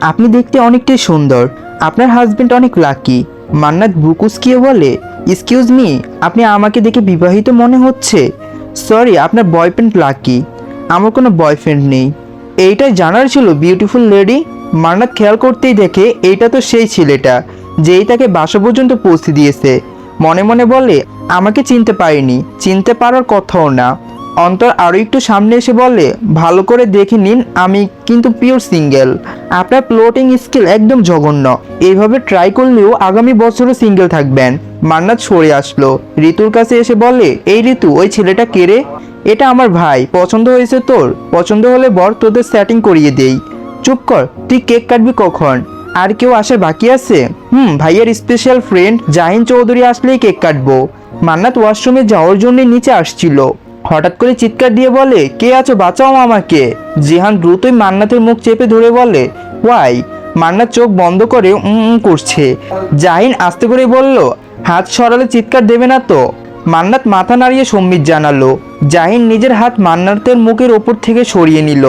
আপনি দেখতে অনেকটাই সুন্দর। আপনার হাজবেন্ড অনেক লাকি মান্নাত বুকুসকিয়ে বলে এক্সকিউজ মি আপনি আমাকে দেখে বিবাহিত মনে হচ্ছে? সরি আপনার বয়ফ্রেন্ড লাকি আমার কোনো বয়ফ্রেন্ড নেই। এইটাই জানার ছিল বিউটিফুল লেডি মান্নাত খেয়াল করতেই দেখে, এইটা তো সেই ছেলেটা, যেই তাকে বাসা পর্যন্ত পৌঁছে দিয়েছে। মনে মনে বলে, আমাকে চিনতে পারিনি। চিনতে পারার কথাও না। অন্তর আরও একটু সামনে এসে বলে ভালো করে দেখে নিন, আমি কিন্তু পিওর সিঙ্গেল আপনার প্লটিং স্কিল একদম জঘন্য। এইভাবে ট্রাই করলেও আগামী বছরও সিঙ্গেল থাকবেন। মান্নাত সরে আসলো। ঋতুর কাছে এসে বলে এই ঋতু, ওই ছেলেটা কেড়ে এটা আমার ভাই। পছন্দ হয়েছে তোর? পছন্দ হলে বর তোদের সেটিং করিয়ে দেই। চুপ কর, তুই কেক কাটবি কখন? আর কেউ আসার বাকি আছে? হুম, ভাইয়ের স্পেশাল ফ্রেন্ড জাহিন চৌধুরী আসলেই কেক কাটবো। মান্নাত ওয়াশরুমে যাওয়ার জন্য নিচে আসছিল। হঠাৎ করে চিৎকার দিয়ে বলে, কে আছো? বাঁচাও আমাকে। জিহান দ্রুতই মান্নাতের মুখ চেপে ধরে বলে, ওয়াই। মান্নাত চোখ বন্ধ করে উম করছে। জাহিন আস্তে করে বলল, হাত সরালে চিৎকার দেবে না তো? মান্নাত মাথা নাড়িয়ে সম্মিত জানালো। জাহিন নিজের হাত মান্নাতের মুখের ওপর থেকে সরিয়ে নিল।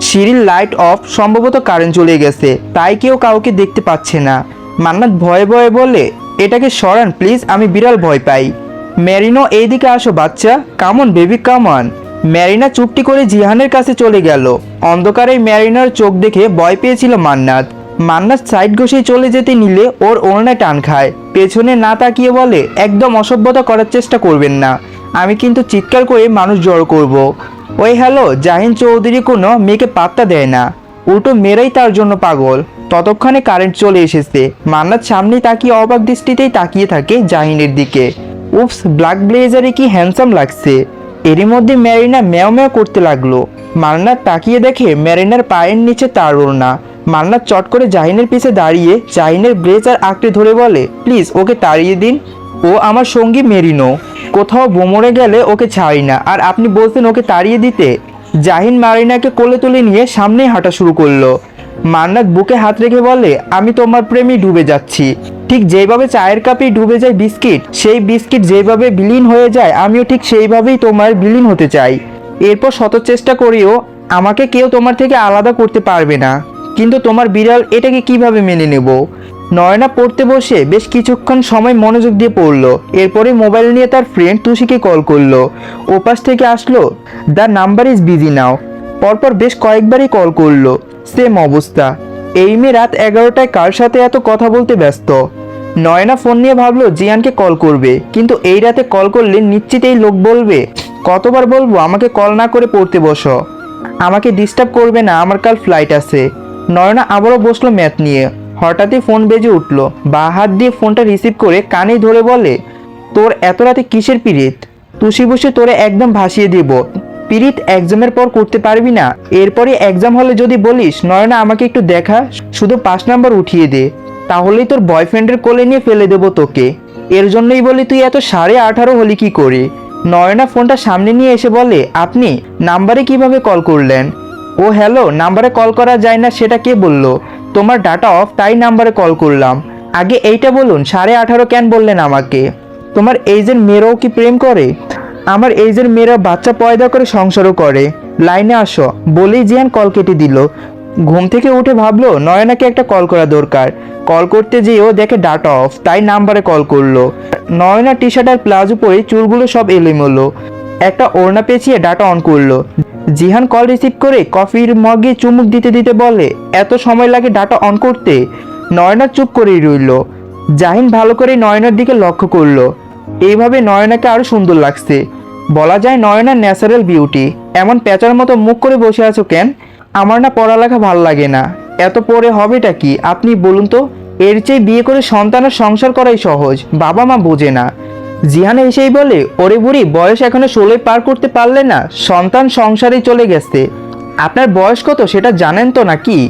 সিঁড়ির লাইট অফ সম্ভবত কারেন্ট চলে গেছে, তাই কেউ কাউকে দেখতে পাচ্ছে না। মান্নাত ভয়ে ভয়ে বলে, এটাকে সরান, প্লিজ, আমি বিড়াল ভয় পাই। ম্যারিনো এইদিকে আসো বাচ্চা। Come on baby, come on. ম্যারিনা চুপটি করে জিহানের কাছে চলে গেল। অন্ধকারে ম্যারিনার চোখ দেখে ভয় পেয়েছিল মান্নাত। মান্নাত সাইড ঘষে চলে যেতে নিলে ওর ওড়নায় টান খায়। পেছনে না তাকিয়ে বলে, একদম অসভ্যতা করার চেষ্টা করবেন না। আমি কিন্তু চিৎকার করে মানুষ জড়ো করব। ওই হ্যালো, জাহিন চৌধুরী কোনো মেয়েকে পাত্তা দেয় না। উল্টো মেয়েরাই তার জন্য পাগল। ততক্ষণে কারেন্ট চলে এসেছে। মান্নাত সামনে তাকিয়ে অবাক দৃষ্টিতেই তাকিয়ে থাকে জাহিনের দিকে। উপস ব্ল্যাক ব্লেজারে কি হ্যান্ডসাম লাগছে? এরই মধ্যে ম্যারিনা ম্যাও ম্যাও করতে লাগল। মান্নাত তাকিয়ে দেখে ম্যারিনার পায়ের নিচে তার ওড়না। মান্নাত চট করে জাহিনের পিছে দাঁড়িয়ে জাহিনের ব্লেজার আঁকড়ে ধরে বলে, প্লিজ, ওকে তাড়িয়ে দিন। ও আমার সঙ্গী মেরিনো। কোথাও বোমরে গেলে ওকে ছাড়ি না। আর আপনি বলছেন ওকে তাড়িয়ে দিতে? জাহিন মারিনাকে কোলে তুলে নিয়ে সামনে হাঁটা শুরু করল। মান্নাত বুকে হাত রেখে বলে, আমি তোমার প্রেমে ডুবে যাচ্ছি। ঠিক যেভাবে চায়ের কাপে ডুবে যায় বিস্কিট, সেই বিস্কিট যেভাবে বিলীন হয়ে যায়, আমিও ঠিক সেইভাবেই তোমার বিলীন হতে চাই। এরপর শত চেষ্টা করেও, আমাকে কেউ তোমার থেকে আলাদা করতে পারবে না। কিন্তু তোমার বিড়াল এটাকে কীভাবে মেনে নেব? নয়না পড়তে বসে বেশ কিছুক্ষণ সময় মনোযোগ দিয়ে পড়ল। এরপরে মোবাইল নিয়ে তার ফ্রেন্ড তুষিকে কল করল। ওপাশ থেকে আসলো the number is busy now পরপর বেশ কয়েকবারই কল করল। সেম অবস্থা। এই মেয়ে রাত এগারোটায় কার সাথে এত কথা বলতে ব্যস্ত? নয়না ফোন নিয়ে ভাবলো, জিয়ানকে কল করবে। কিন্তু এই রাতে কল করলে নিশ্চিত এই লোক বলবে, কতবার বলব, আমাকে কল না করে পড়তে বসো। আমাকে ডিস্টার্ব করবে না, আমার কাল ফ্লাইট আছে। নয়না আবারও বসল ম্যাথ নিয়ে। হঠাৎই ফোন বেজে উঠল। বা হাত দিয়ে ফোনটা রিসিভ করে কানে ধরে বলে, তোর এত রাতে কিসের পিরিত? তুষি বসে তোরে একদম ভাসিয়ে দিব। পিরিত এক্সামের পর করতে পারবি না। এরপরে এক্সাম হলে যদি বলিস, নয়না আমাকে একটু দেখা, শুধু পাঁচ নাম্বার উঠিয়ে দে। তাহলেই তোর বয়ফ্রেন্ডের কোলে নিয়ে ফেলে দেবো তোকে। এর জন্যই বলি, তুই এত সাড়ে আঠারো হলি কি করে? নয়না ফোনটা সামনে নিয়ে এসে বলে, আপনি নাম্বারে কীভাবে কল করলেন? ও হ্যালো নাম্বারে কল করা যায় না, সেটা কে বলল? তোমার ডাটা অফ তাই নাম্বারে কল করলাম। আগে এইটা বলুন, সাড়ে আঠারো কেন বললেন আমাকে? তোমার এই যে মেয়েরাও কি প্রেম করে? আমার এইজের মেয়েরা বাচ্চা পয়দা করে সংসারও করে। লাইনে আসো, বলেই জিয়ান কল কেটে দিল। ঘুম থেকে উঠে ভাবলো, নয়নাকে একটা কল করা দরকার। কল করতে যেয়েও দেখে ডাটা অফ, তাই নাম্বারে কল করল। নয়না টি শার্ট আর প্লাজো পরে চুলগুলো সব এলোমেলো। একটা ওড়না পেঁচিয়ে ডাটা অন করল। জিহান কল রিসিভ করে কফির মগে চুমুক দিতে দিতে বলে, এত সময় লাগে ডাটা অন করতে? নয়না চুপ করেই রইল। জাহিন ভালো করে নয়নার দিকে লক্ষ্য করল। এইভাবে নয়নাকে আরও সুন্দর লাগছে। বলা যায় নয়না ন্যাচারাল বিউটি। এমন প্যাচার মতো মুখ করে বসে আছো কেন? আমার না পড়ালেখা ভালো লাগে না। এত পরে হবেটা কি? আপনি বলুন তো, এর চেয়ে বিয়ে করে সন্তানের সংসার করাই সহজ। বাবা মা বোঝে না। জিহান এসেই বলে, ওরে বুড়ি, বয়স এখনও ষোলোই পার করতে পারলে না, সন্তান সংসারেই চলে গেছে। আপনার বয়স কত সেটা জানেন তো নাকি?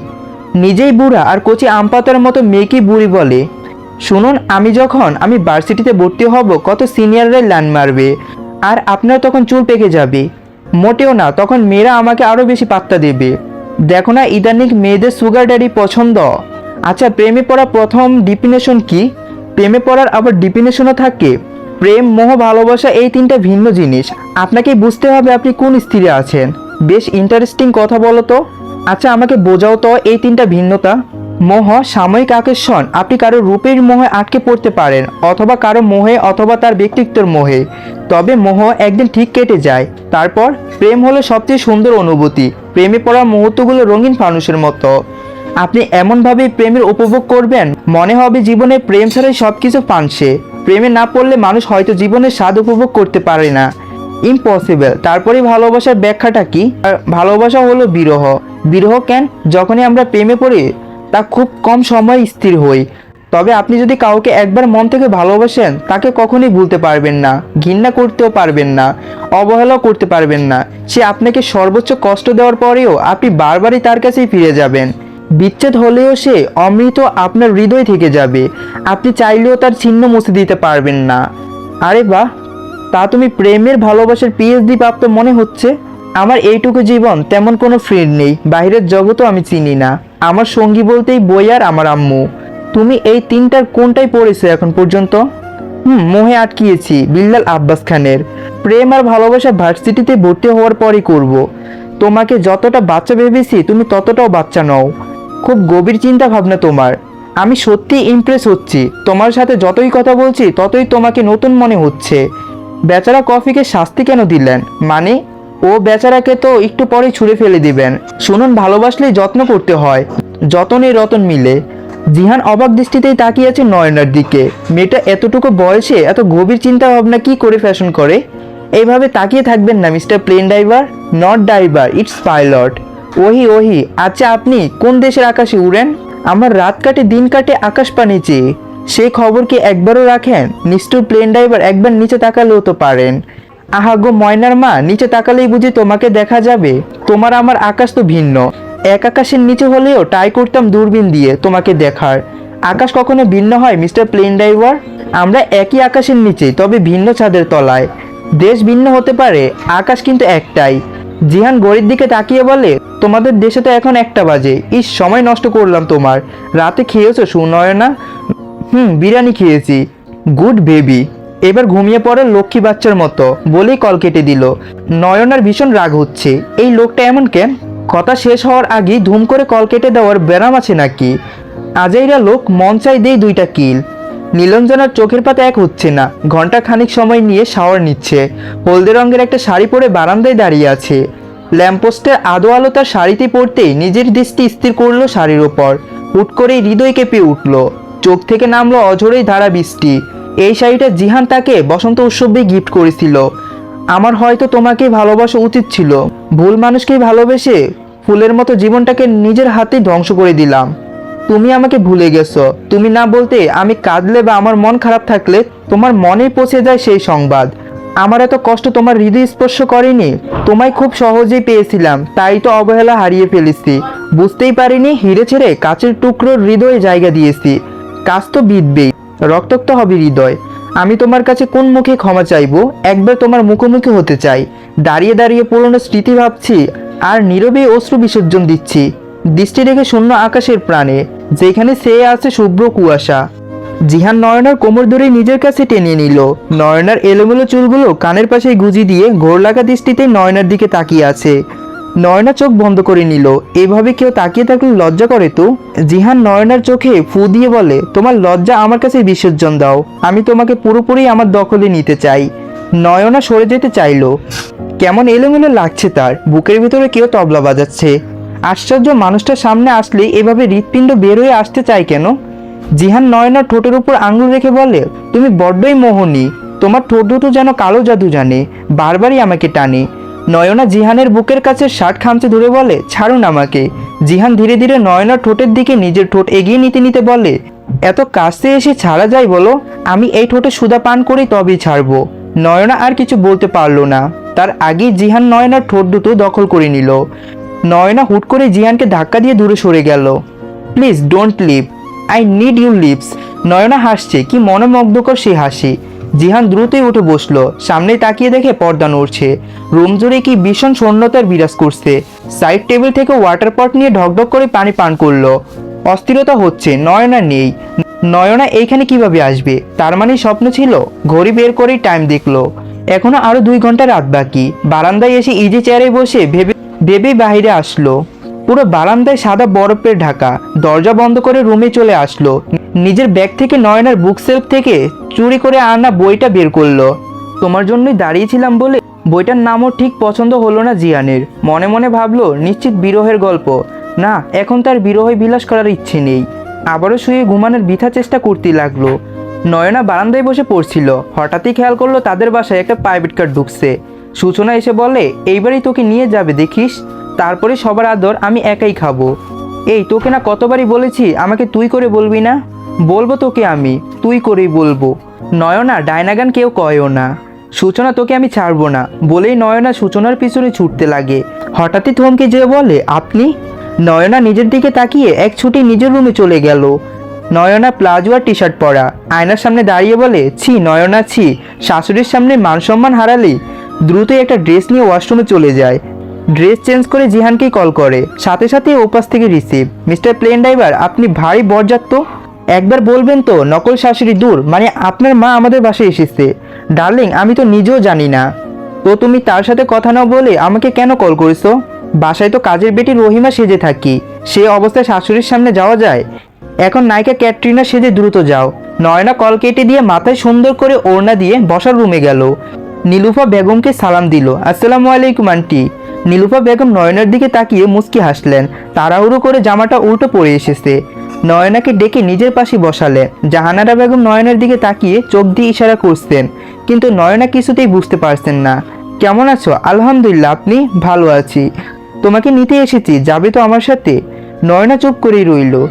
নিজেই বুড়া আর কচি আমপাতার মতো মেয়েকে বুড়ি বলে, শুনুন, আমি যখন, আমি ভার্সিটিতে ভর্তি হব, কত সিনিয়ররাই ল্যান্ড মারবে। আর আপনার তখন চুল পেকে যাবে। মোটেও না, তখন মেয়েরা আমাকে আরও বেশি পাত্তা দেবে। দেখো না, ইদানিং মেয়েদের সুগার ড্যাডি পছন্দ। আচ্ছা প্রেমে পড়া প্রথম ডিফিনেশন কি? প্রেমে পড়ার আবার ডিফিনেশনও থাকে। প্রেম, মোহ, ভালোবাসা এই তিনটা ভিন্ন জিনিস। আপনাকে বুঝতে হবে আপনি কোন স্থিরে আছেন। বেশ ইন্টারেস্টিং কথা বলো তো। আচ্ছা আমাকে বোঝাও তো এই তিনটা ভিন্নতা। মোহ সাময়িক আকর্ষণ আপনি কারও রূপের মোহে আটকে পড়তে পারেন, অথবা কারও মোহে অথবা তার ব্যক্তিত্বের মোহে। তবে মোহ একদিন ঠিক কেটে যায়। তারপর, প্রেম হলো সবচেয়ে সুন্দর অনুভূতি। প্রেমে পড়া মুহূর্তগুলো রঙিন ফানুষের মতো। আপনি এমনভাবে প্রেমের উপভোগ করবেন, মনে হবে জীবনে প্রেম ছাড়াই সব কিছু পানসে প্রেমে না পড়লে মানুষ হয়তো জীবনের স্বাদ উপভোগ করতে পারে না। ইম্পসিবল। তারপরে ভালোবাসার ব্যাখ্যাটা কি? ভালোবাসা হলো বিরহ। বিরহ কেন? যখনই আমরা প্রেমে পড়ি তা খুব কম সময় স্থির হই। তবে আপনি যদি কাউকে একবার মন থেকে ভালোবাসেন, তাকে কখনোই ভুলতে পারবেন না, ঘৃণা করতেও পারবেন না, অবহেলাও করতে পারবেন না। সে আপনাকে সর্বোচ্চ কষ্ট দেওয়ার পরেও আপনি বারবারই তার কাছেই ফিরে যাবেন। বিচ্ছেদ হলেও সে অমৃত আপনার হৃদয় থেকে যাবে। আপনি চাইলেও তার ছিন্ন মুছে দিতে পারবেন না। আরে বাহ! তা তুমি প্রেমের ভালোবাসার পিএইচডি প্রাপ্ত মনে হচ্ছে? আমার এইটুকু জীবন তেমন কোনো ফ্রেন্ড নেই, বাইরের জগতও আমি চিনি না। আমার সঙ্গী বলতেই বই আর আমার আম্মু। তুমি এই তিনটার কোনটাই পড়েছো এখন পর্যন্ত? হুম, মোহে আটকিয়েছি, বিল্লাল আব্বাস খানের। প্রেম আর ভালোবাসা ভার্সিটিতে ভর্তি হওয়ার পরই করব। তোমাকে যতটা বাচ্চা ভেবেছি, তুমি ততটাও বাচ্চা নও। খুব গভীর চিন্তা ভাবনা তোমার। আমি সত্যি ইমপ্রেস হচ্ছি। তোমার সাথে যতই কথা বলছি, ততই তোমাকে নতুন মনে হচ্ছে। বেচারা কফিকে শাস্তি কেন দিলেন? মানে ও বেচারাকে তো একটু পরে ছুঁড়ে ফেলে দিবেন। শুনুন, ভালোবাসলেই যত্ন করতে হয়। যতনে রতন মিলে। জিহান অবাক দৃষ্টিতেই তাকিয়ে আছে নয়নার দিকে। মেয়েটা এতটুকু বয়সে এত গভীর চিন্তা ভাবনা কি করে ফ্যাশন করে? এইভাবে তাকিয়ে থাকবেন না, mister plane driver? Not driver, it's pilot. ওহি ওহি আচ্ছা আপনি কোন দেশের আকাশে উড়েন? আমার রাত কাটে, দিন কাটে আকাশ পানি চেয়ে। সে খবর কি একবারও রাখেন? নিষ্ঠুর প্লেন ড্রাইভার একবার নিচে তাকালেও তো পারেন। আহা গো ময়নার মা, নিচে তাকালেই বুঝি তোমাকে দেখা যাবে। তোমার আমার আকাশ তো ভিন্ন। এক আকাশের নিচে হলেও ট্রাই করতাম দূরবীন দিয়ে তোমাকে দেখার। আকাশ কখনো ভিন্ন হয়, মিস্টার প্লেন ড্রাইভার আমরা একই আকাশের নিচে, তবে ভিন্ন ছাদের তলায়। দেশ ভিন্ন হতে পারে, আকাশ কিন্তু একটাই। জিহান গড়ির দিকে তাকিয়ে বলে, তোমাদের দেশে তো এখন একটা বাজে। ইস, সময় নষ্ট করলাম তোমার। রাতে খেয়েছো সুনয়না? হুম, বিরিয়ানি খেয়েছি। Good baby. এবার ঘুমিয়ে পড়ে লক্ষ্মী বাচ্চার মতো বলেই কল কেটে দিল। নয়নার ভীষণ রাগ হচ্ছে। এই লোকটা এমন কেন কথা শেষ হওয়ার আগেই ধুম করে কল কেটে দেওয়ার ব্যারাম আছে নাকি? আজাইরা লোক মন চাই দেই দুইটা কিল। নীলঞ্জনার চোখের পাতা এক হচ্ছে না। ঘণ্টা খানিক সময় নিয়ে শাওয়ার নিচ্ছে। হলদে রঙের একটা শাড়ি পরে বারান্দায় দাঁড়িয়ে আছে। ল্যাম্পোস্টের আদো আলো তার শাড়িতে পড়তেই নিজের দৃষ্টি স্থির করল শাড়ির ওপর। হুট করেই হৃদয় কেঁপে উঠল। চোখ থেকে নামলো অঝরেই ধারা বৃষ্টি। এই শাড়িটা জিহান তাকে বসন্ত উৎসবে গিফট করেছিল। আমার হয়তো তোমাকে ভালোবাসা উচিত ছিল। ভুল মানুষকেই ভালোবেসে ফুলের মতো জীবনটাকে নিজের হাতেই ধ্বংস করে দিলাম। তুমি আমাকে ভুলে গেছো। তুমি না বলতে আমি কাঁদলে বা আমার মন খারাপ থাকলে তোমার মনে পৌঁছে যায় সেই সংবাদ। আমার এত কষ্ট তোমার হৃদয় স্পর্শ করেনি। তোমায় খুব সহজেই পেয়েছিলাম। তাই তো অবহেলা হারিয়ে ফেলেছি। বুঝতেই পারিনি, হিরে ছেড়ে কাচের টুকরোর হৃদয়ে জায়গা দিয়েছি। কাজ তো বিধবেই। রক্তাক্ত হবে হৃদয়। আমি তোমার কাছে কোন মুখে ক্ষমা চাইব? একবার তোমার মুখোমুখি হতে চাই। দাঁড়িয়ে দাঁড়িয়ে পুরনো স্মৃতি ভাবছি আর নীরবে অশ্রু বিসর্জন দিচ্ছি। দৃষ্টি রেখে শূন্য আকাশের প্রাণে, যেখানে সে আছে শুভ্র কুয়াশা। জিহান নয়নার কোমর ধরে নিজের কাছে টেনে নিল। নয়নার এলোমেলো চুলগুলো কানের পাশে গুজি দিয়ে ঘোর লাগা দৃষ্টিতে নয়নার দিকে তাকিয়ে আছে। নয়না চোখ বন্ধ করে নিল। এভাবে কেউ তাকিয়ে থাকলে লজ্জা করে তো? জিহান নয়নার চোখে ফু দিয়ে বলে, তোমার লজ্জা আমার কাছে বিসর্জন দাও। আমি তোমাকে পুরোপুরি আমার দখলে নিতে চাই। নয়না সরে যেতে চাইলো। কেমন এলোমেলো লাগছে তার। বুকের ভিতরে কেউ তবলা বাজাচ্ছে। আশ্চর্য মানুষটার সামনে আসলে এভাবে হৃৎপিণ্ড বের হয়ে আসতে চায় কেন? জিহান নয়নার ঠোঁটের উপর আঙুল রেখে বলে, তুমি বড্ডই মোহনী। তোমার ঠোঁট দুটো যেন কালো জাদু জানে। বারবারই আমাকে টানে। নয়না জিহানের বুকের কাছে শার্ট খামচে ধরে বলে, ছাড়ুন আমাকে। জিহান ধীরে ধীরে নয়নার ঠোঁটের দিকে নিজের ঠোঁট এগিয়ে নিতে নিতে বলে, এত কাছে এসে ছাড়া যায় বলো? আমি এই ঠোঁটে সুদা পান করেই তবেই ছাড়বো। নয়না আর কিছু বলতে পারল না। তার আগেই জিহান নয়নার ঠোঁট দুটো দখল করে নিল। নয়না হুট করে জিহানকে ধাক্কা দিয়ে দূরে সরে গেল। Please don't leave I need you leaves Naina হাসছে, কি মনোমগ্ধকর সে হাসি। জিহান দ্রুতই উঠে বসল। সামনে তাকিয়ে দেখে পর্দা নড়ছে। রুম জুড়ে কি ভীষণ শূন্যতার বিরাজ করছে। সাইড টেবিল থেকে ওয়াটার পট নিয়ে ঢকঢক করে পানি পান করল। অস্থিরতা হচ্ছে, নয়না নেই। নয়না এইখানে কীভাবে আসবে? তার মানে স্বপ্ন ছিল, ঘড়ি বের করেই টাইম দেখল। এখনও আরও দুই ঘণ্টা রাত বাকি। বারান্দায় এসে ইজি চেয়ারে বসে ভেবে ভেবেই বাইরে আসলো। পুরো বারান্দায় সাদা বরফের ঢাকা। দরজা বন্ধ করে রুমে চলে আসলো। নিজের ব্যাগ থেকে নয়নার বুক সেলফ থেকে চুরি করে আনা বইটা বের করল। তোমার জন্যই দাঁড়িয়েছিলাম বলে বইটার নামও ঠিক পছন্দ হলো না জিয়ানের। মনে মনে ভাবলো, নিশ্চিত বিরহের গল্প। না, এখন তার বিরহে বিলাস করার ইচ্ছে নেই। আবারও শুয়ে ঘুমানোর বৃথা চেষ্টা করতে লাগল। নয়না বারান্দায় বসে পড়ছিল। হঠাৎই খেয়াল করল তাদের বাসায় একটা প্রাইভেট কার ঢুকছে। সূচনা এসে বলে, এইবারই তোকে নিয়ে যাবে, দেখিস? তারপরে সবার আদর আমি একাই খাব। এই, তোকে না কতবারই বলেছি, আমাকে তুই করে বলবি না? বলব তোকে আমি, তুই করেই বলব। নয়না, ডায়নাগান কেউ কয়ও না। সূচনা তোকে আমি ছাড়বো না। বলেই নয়না সূচনার পিছনে ছুটতে লাগে। হঠাৎই থমকে যে বলে, আপনি? নয়না নিজের দিকে তাকিয়ে এক ছুটি নিজের রুমে চলে গেল। নয়না প্লাজো আর টি শার্ট পরা। আয়নার সামনে দাঁড়িয়ে বলে, ছি, নয়না, ছি। শাশুড়ির সামনে মান সম্মান হারালি দ্রুতই একটা ড্রেস নিয়ে ওয়াশরুমে চলে যায়। ড্রেস চেঞ্জ করে জিহানকেই কল করে। সাথে সাথে ওপাশ থেকে রিসিভ। মিস্টার প্লেন ড্রাইভার, আপনি ভারী বরজাত তো একবার বলবেন তো, নকল শাশুড়ি দূর মানে আপনার মা আমাদের বাসায় এসেছে। ডার্লিং, আমি তো নিজেও জানি না। তো তুমি তার সাথে কথা না বলে আমাকে কেন কল করেছ? বাসায় তো কাজের বেটি রহিমা সেজে থাকি। সে অবস্থায় শাশুড়ির সামনে যাওয়া যায়। এখন নায়িকা ক্যাটরিনা সেজে দ্রুত যাও। নয়না কল কেটে দিয়ে মাথায় সুন্দর করে ওড়না দিয়ে বসার রুমে গেল। নীলুফা বেগমকে সালাম দিল, আসসালামু আলাইকুম, আন্টি। নীলুফা বেগম নয়নার দিকে তাকিয়ে মুচকি হাসলেন। তাড়াহুড়ো করে জামাটা উল্টো পরে এসেছে। নয়নাকে ডেকে নিজের পাশে বসালে জাহানারা বেগম নয়নের দিকে তাকিয়ে চোখ দিয়ে ইশারা করছেন। কিন্তু নয়না কিছুতেই বুঝতে পারছেন না। কেমন আছো? আলহামদুলিল্লাহ, আপনি ভালো আছি। তোমাকে নিতে এসেছি, যাবে তো আমার সাথে? নয়না চুপ করেই রইল।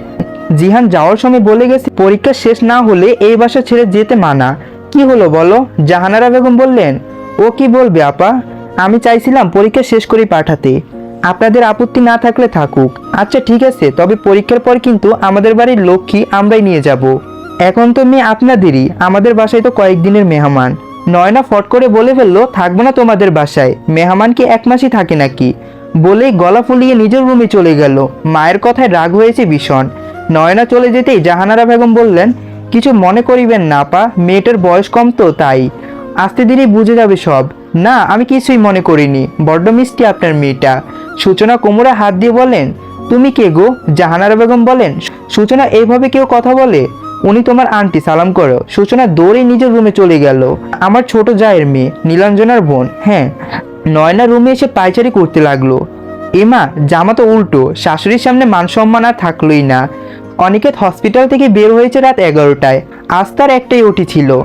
জিহান যাওয়ার সময় বলে গেছে, পরীক্ষা শেষ না হলে এই বাসা ছেড়ে যেতে মানা। কি হলো বলো? জাহানারা বেগম বললেন, ও কি বলবে, আপা? আমি চাইছিলাম পরীক্ষা শেষ করেই পাঠাতে। আপনাদের আপত্তি না থাকলে থাকুক। আচ্ছা ঠিক আছে, তবে পরীক্ষার পর কিন্তু আমাদের বাড়ির লক্ষ্মী আমরাই নিয়ে যাব। এখন তো মেয়ে আপনাদেরই, আমাদের বাসায় তো কয়েকদিনের মেহমান। নয়না ফট করে বলে ফেলল, থাকব না তোমাদের বাসায়। মেহমান কি এক মাসই থাকে নাকি? বলেই গলা ফুলিয়ে নিজের রুমে চলে গেল। মায়ের কথায় রাগ হয়েছে ভীষণ। নয়না চলে যেতেই জাহানারা বেগম বললেন, কিছু মনে করিবেন না পা, মেয়েটার বয়স কম তো, তাই। আস্তে দিনই বুঝে যাবে সব। না, আমি কিছুই মনে করিনি। বড্ড মিষ্টি আপনার মেয়েটা। সূচনা কোমরে হাত দিয়ে বলেন, তুমি কে গো? জাহানারা বেগম বলেন, সূচনা, এইভাবে কেউ কথা বলে? উনি তোমার আন্টি, সালাম করো। সূচনা দৌড়ে নিজের রুমে চলে গেল। আমার ছোট জায়ের মেয়ে, নীলাঞ্জনার বোন হ্যাঁ। নয়না রুমে এসে পায়চারি করতে লাগল। এমা, জামা তো উল্টো, শাশুড়ির সামনে মান সম্মান আর থাকলোই না। অনিকেত হসপিটাল থেকে বের হয়েছে রাত এগারোটায়। আজ তার একটাই ওটি ছিল।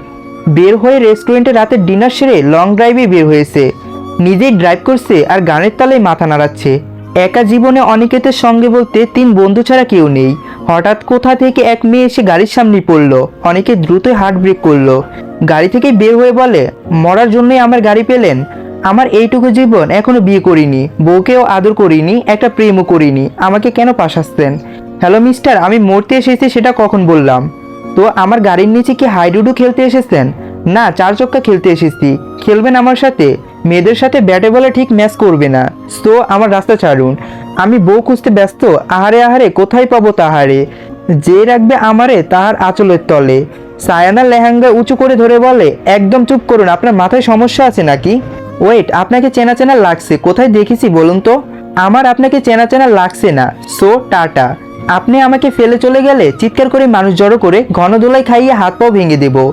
বের হয়ে রেস্টুরেন্টে রাতের ডিনার সেরে লং ড্রাইভে বের হয়েছে। নিজেই ড্রাইভ করছে আর গানের তালে মাথা নাড়াচ্ছে। একা জীবনে অনিকেতের সঙ্গে বলতে তিন বন্ধু ছাড়া কেউ নেই। হঠাৎ কোথা থেকে এক মেয়ে এসে গাড়ির সামনে পড়ল। অনেকে দ্রুতই হার্ট ব্রেক করল। গাড়ি থেকে বের হয়ে বলে, মরার জন্যই আমার গাড়ি পেলেন? আমার এইটুকু জীবন এখনও বিয়ে করিনি। বউকেও আদর করিনি, একটা প্রেমও করিনি। আমাকে কেন পাশাচ্ছেন? হ্যালো মিস্টার আমি মরতে এসেছি সেটা কখন বললাম? তো আমার গাড়ির নিচে কি হাইডুডু খেলতে এসেছেন না, চার চক্কা খেলতে এসেছি। খেলবেন আমার সাথে? মেয়েদের সাথে ব্যাটে বলে ঠিক ম্যাচ করবে না। তো আমার রাস্তা ছাড়ুন। আমি বউ খুঁজতে ব্যস্ত। আহারে আহারে, কোথায় পাবো তাহারে? যে রাখবে আমারে, তাহার আঁচলের তলে। সায়ানা লেহেঙ্গা উঁচু করে ধরে বলে, একদম চুপ করুন, আপনার মাথায় সমস্যা আছে নাকি? ওয়েট, আপনাকে চেনা চেনা লাগছে। কোথায় দেখেছি বলুন তো? আমার আপনাকে চেনা চেনা লাগছে না। So, tata. আপনি আমাকে ফেলে চলে গেলে চিৎকার করে মানুষ জড়ো করে ঘনদোলাই খাইয়ে হাত পাও ভেঙে দেব।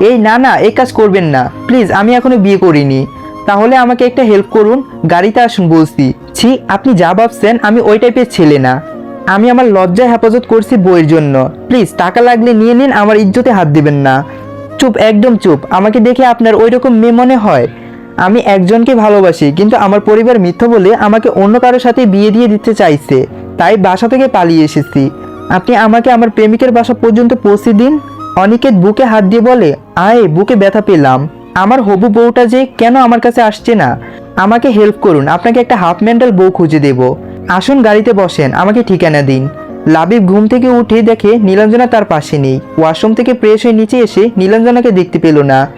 এই না না এই কাজ করবেন না। প্লিজ, আমি এখনও বিয়ে করিনি। তাহলে আমাকে একটা হেল্প করুন, গাড়িতে আসুন বলছি। ছি, আপনি যা ভাবছেন, আমি ওই টাইপের ছেলে না। আমি আমার লজ্জায় হেফাজত করছি বইয়ের জন্য। প্লিজ, টাকা লাগলে নিয়ে নিন, আমার ইজ্জতে হাত দিবেন না। চুপ, একদম চুপ। আমাকে দেখে আপনার ওই রকম মেয়ে মনে হয়। আমি একজনকে ভালোবাসি, কিন্তু আমার পরিবার মিথ্যা বলে আমাকে অন্য কারোর সাথে বিয়ে দিয়ে দিতে চাইছে। তাই বাসা থেকে পালিয়ে এসেছি। আপনি আমাকে আমার প্রেমিকের বাসা পর্যন্ত পৌঁছে দিন। অনিকেত বুকে হাত দিয়ে বলে, আয়, বুকে ব্যথা পেলাম। আমার হবু বউটা যে কেন আমার কাছে আসছে না? আমাকে হেল্প করুন, আপনাকে একটা হাফ মেন্টাল বউ খুঁজে দেব। আসুন গাড়িতে বসেন, আমাকে ঠিকানা দিন। লাবিব ঘুম থেকে উঠে দেখে নীলাঞ্জনা তার পাশে নেই। ওয়াশরুম থেকে ফ্রেশ হয়ে নিচে এসে নীলাঞ্জনাকে দেখতে পেল না।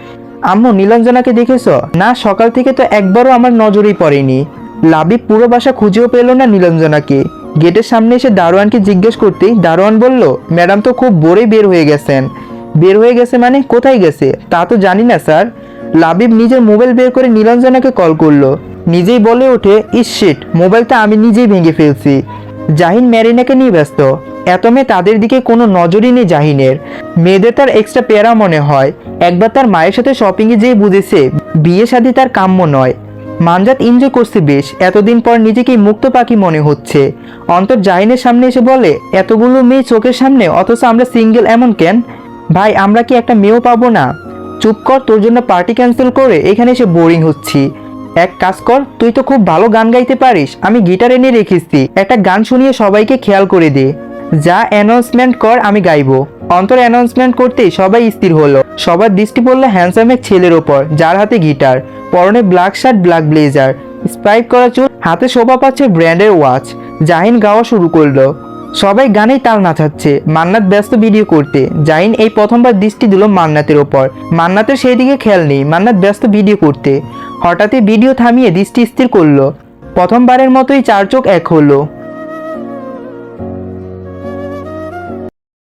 আম্মু, নীলাঞ্জনাকে দেখেছ? না, সকাল থেকে তো একবারও আমার নজরেই পড়েনি। লাবিব পুরো বাসা খুঁজেও পেল না নীলাঞ্জনাকে। গেটের সামনে এসে দারোয়ানকে জিজ্ঞেস করতেই দারোয়ান বলল, ম্যাডাম তো খুব বোরে বের হয়ে গেছেন। বের হয়ে গেছে মানে কোথায় গেছে? তা তো জানি না, স্যার। লাবিব নিজের মোবাইল বের করে নীলাঞ্জনাকে কল করল। নিজেই বলে ওঠে, ইস, শিট, মোবাইলটা আমি নিজেই ভেঙে ফেলছি। জাহিন ম্যারিনাকে নিয়ে ব্যস্ত। এত মেয়ে তাদের দিকে কোনো নজরই নেই জাহিনের। মেয়েদের তার এক্সট্রা প্যারা মনে হয়। একবার তার মায়ের সাথে শপিংয়ে যেয়ে বুঝেছে, বিয়ে শাদী তার কাম্য নয়। মানজাত এনজয় করছে বেশ, এতদিন পর নিজেকেই মুক্ত পাখি মনে হচ্ছে। অন্তর জাহিনের সামনে এসে বলে, এতগুলো মেয়ে চোখের সামনে, অথচ আমরা সিঙ্গেল, এমন কেন? ভাই, আমরা কি একটা মেয়েও পাবো না? চুপ কর, তোর জন্য পার্টি ক্যান্সেল করে এখানে এসে বোরিং হচ্ছি। এক কাজ কর, তুই তো খুব ভালো গান গাইতে পারিস, আমি গিটার এনে রেখেছি। একটা গান শুনিয়ে সবাইকে খেয়াল করে দে। যা অ্যানাউন্সমেন্ট কর, আমি গাইবো। অন্তর অ্যানাউন্সমেন্ট করতেই সবাই স্থির হলো। সবার দৃষ্টি পড়ল হ্যান্ডসাম এক ছেলের ওপর, যার হাতে গিটার পরনে black shirt black blazer spike করা চুল, হাতে শোভা পাচ্ছে ব্র্যান্ডের ওয়াচ জাহিন গাওয়া শুরু করল। সবাই গানেই তাল নাচাচ্ছে। মান্নাত ব্যস্ত ভিডিও করতে। জাহিন এই প্রথমবার দৃষ্টি দিল মান্নাতের ওপর। মান্নাতের সেই দিকে খেয়াল নেই, মান্নাত ব্যস্ত ভিডিও করতে। হঠাৎই ভিডিও থামিয়ে দৃষ্টি স্থির করল। প্রথমবারের মতোই চার চোখ এক হলো।